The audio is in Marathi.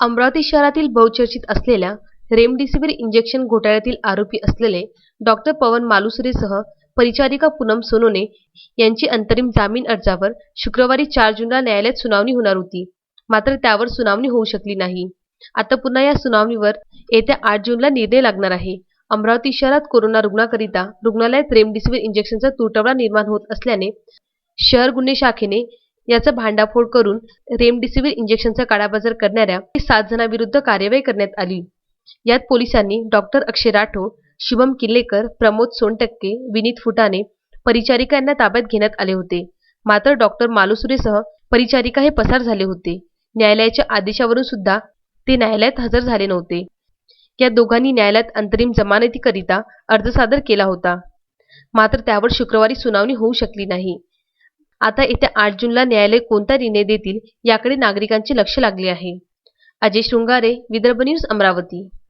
अमरावती शहरातील बहुचर्चित असलेल्या रेमडेसिवीर इंजेक्शन घोटाळ्यातील आरोपी असलेले डॉक्टर पवन मालुसरेसह परिचारिका पूनम सोनोने यांची अंतरिम जामीन अर्जावर शुक्रवारी चार जूनला न्यायालयात सुनावणी होणार होती. मात्र त्यावर सुनावणी होऊ शकली नाही. आता पुन्हा या सुनावणीवर येत्या आठ जूनला निर्णय लागणार आहे. अमरावती शहरात कोरोना रुग्णाकरिता रुग्णालयात रेमडेसिवीर इंजेक्शनचा तुटवडा निर्माण होत असल्याने शहर गुन्हे शाखेने याचा भांडाफोड करून रेमडिसिव्हिर इंजेक्शनचा काळाबाजार करणाऱ्या सात जणांविरुद्ध कार्यवाही करण्यात आली. यात पोलिसांनी डॉक्टर अक्षय राठोड शुभम किल्लेकर प्रमोद सोनटक्के विनीत फुटाणे परिचारिका यांना ताब्यात घेण्यात आले होते. मात्र डॉक्टर मालुसुरेसह परिचारिका हे पसार झाले होते. न्यायालयाच्या आदेशावरून सुद्धा ते न्यायालयात हजर झाले नव्हते. या दोघांनी न्यायालयात अंतरिम जमानतीकरिता अर्ज सादर केला होता. मात्र त्यावर शुक्रवारी सुनावणी होऊ शकली नाही. आता येत्या आठ जूनला न्यायालय कोणता निर्णय देतील याकडे नागरिकांचे लक्ष लागले आहे. अजय शृंगारे विदर्भ न्यूज अमरावती.